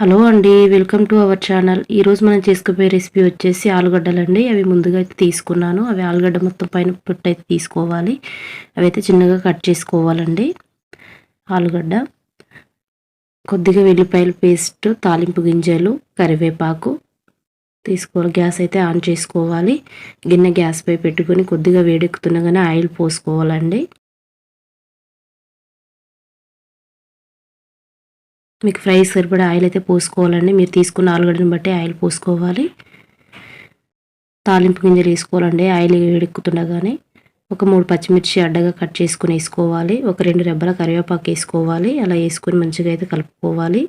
Hello అండి welcome to our channel. ఈరోజు మనం చేసుకోబోయే రెసిపీ వచ్చేసి ఆలుగడ్డలండి. అవి ముందుగా అయితే తీసుకున్నాను. అవి ఆలుగడ్డ మొత్తం పైన పొట్టు అయితే తీసుకోవాలి. అవి అయితే చిన్నగా కట్ చేసుకోవాలండి. ఆలుగడ్డ కొద్దిగా వెల్లిపాయల పేస్ట్ తాలింపు గింజలు కరివేపాకు తీసుకోవాలి. గ్యాస్ అయితే ఆన్ చేసుకోవాలి. గిన్నె గ్యాస్ పై పెట్టుకొని కొద్దిగా వేడెక్కుతుండగానే ఆయిల్ పోసుకోవాలండి. మీకు ఫ్రై సరిపడా ఆయిల్ అయితే పోసుకోవాలండి. మీరు తీసుకున్న ఆలుగడ్డని బట్టి ఆయిల్ పోసుకోవాలి. తాలింపు గింజలు వేసుకోవాలండి. ఆయిల్ వేడెక్కుతుండగానే ఒక మూడు పచ్చిమిర్చి అడ్డగా కట్ చేసుకుని వేసుకోవాలి. ఒక రెండు రెబ్బల కరివేపాకు వేసుకోవాలి. అలా వేసుకొని మంచిగా అయితే కలుపుకోవాలి.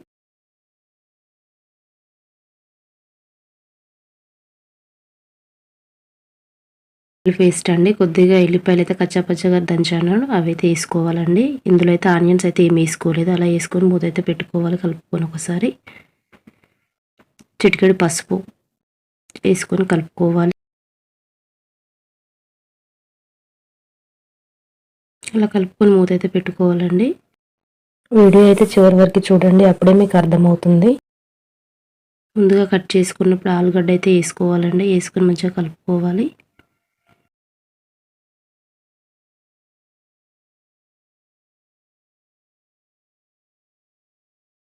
పేస్ట్ అండి. కొద్దిగా ఎల్లిపాయలు అయితే కచ్చాపచ్చగా దంచాను. అవి అయితే వేసుకోవాలండి. ఇందులో అయితే ఆనియన్స్ అయితే ఏమి వేసుకోలేదు. అలా వేసుకొని మూత అయితే పెట్టుకోవాలి. కలుపుకొని ఒకసారి. చిటికెడు పసుపు వేసుకొని కలుపుకోవాలి. అలా కలుపుకొని మూత అయితే పెట్టుకోవాలండి. వీడియో అయితే చివరి వరకు చూడండి. అప్పుడే మీకు అర్థమవుతుంది. ముందుగా కట్ చేసుకున్నప్పుడు ఆలుగడ్డ అయితే వేసుకోవాలండి. వేసుకొని మంచిగా కలుపుకోవాలి.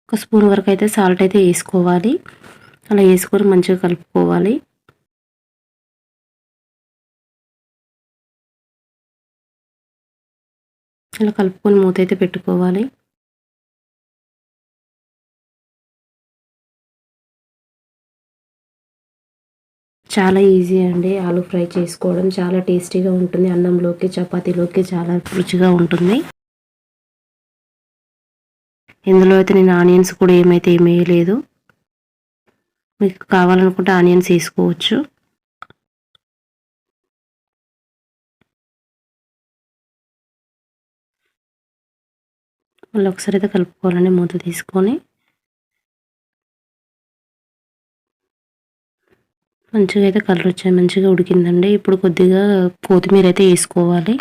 ఒక స్పూన్ వరకు అయితే సాల్ట్ అయితే వేసుకోవాలి. అలా వేసుకొని మంచిగా కలుపుకోవాలి. అలా కలుపుకొని మూత అయితే పెట్టుకోవాలి. చాలా ఈజీ అండి ఆలు ఫ్రై చేసుకోవడం. చాలా టేస్టీగా ఉంటుంది. అన్నంలోకి చపాతీలోకి చాలా రుచిగా ఉంటుంది. ఇందులో అయితే నేను ఆనియన్స్ కూడా ఏమైతే ఏమి వేయలేదు. మీకు కావాలనుకుంటే ఆనియన్స్ వేసుకోవచ్చు. మళ్ళీ ఒకసారి అయితే కలుపుకోవాలండి మూత తీసుకొని మంచిగా అయితే కలర్ వచ్చాయి మంచిగా ఉడికిందండి. ఇప్పుడు కొద్దిగా కొత్తిమీర అయితే వేసుకోవాలి.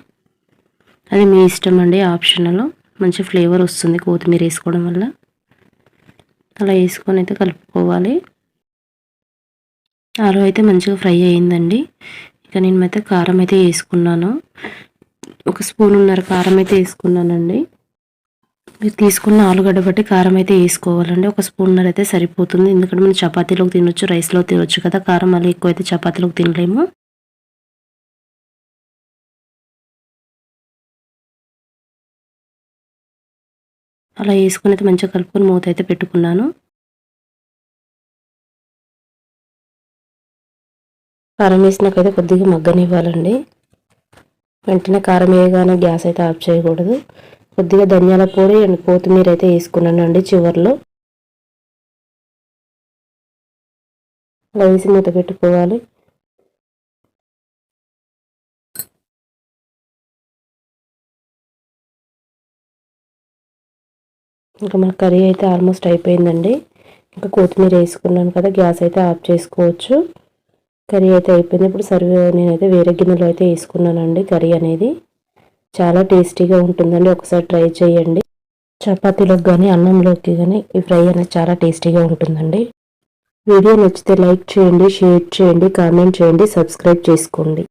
అది మీ ఇష్టం అండి ఆప్షనల్. మంచి ఫ్లేవర్ వస్తుంది కొత్తిమీర వేసుకోవడం వల్ల. అలా వేసుకొని అయితే కలుపుకోవాలి. ఆలు అయితే మంచిగా ఫ్రై అయిందండి. ఇక నేను అయితే కారం అయితే వేసుకున్నాను. ఒక స్పూన్ ఉన్నర కారం అయితే వేసుకున్నానండి. మీరు తీసుకున్న ఆలుగడ్డ బట్టి కారం అయితే వేసుకోవాలండి. ఒక స్పూన్నర అయితే సరిపోతుంది. ఎందుకంటే మనం చపాతీలోకి తినొచ్చు రైస్లో తినొచ్చు కదా. కారం మళ్ళీ ఎక్కువ అయితే చపాతీలోకి తినలేము. అలా వేసుకుని అయితే మంచిగా కలుపుకొని మూత అయితే పెట్టుకున్నాను. కారం వేసినాకైతే కొద్దిగా మగ్గనివ్వాలండి. వెంటనే కారం వేయగానే గ్యాస్ అయితే ఆఫ్ చేయకూడదు. కొద్దిగా ధనియాల పొడి అండ్ కొత్తిమీర అయితే వేసుకున్నాను అండి చివరిలో. అలా వేసి మూత పెట్టుకోవాలి. ఇంకా మన కర్రీ అయితే ఆల్మోస్ట్ అయిపోయిందండి. ఇంకా కొత్తిమీర వేసుకున్నాను కదా గ్యాస్ అయితే ఆఫ్ చేసుకోవచ్చు. కర్రీ అయితే అయిపోయింది. ఇప్పుడు సర్వ్ నేనైతే వేరే గిన్నెలో అయితే వేసుకున్నానండి కర్రీ అనేది. చాలా టేస్టీగా ఉంటుందండి. ఒకసారి ట్రై చేయండి. చపాతీలోకి కానీ అన్నంలోకి కానీ ఈ ఫ్రై అనేది చాలా టేస్టీగా ఉంటుందండి. వీడియో నచ్చితే లైక్ చేయండి షేర్ చేయండి కామెంట్ చేయండి సబ్స్క్రైబ్ చేసుకోండి.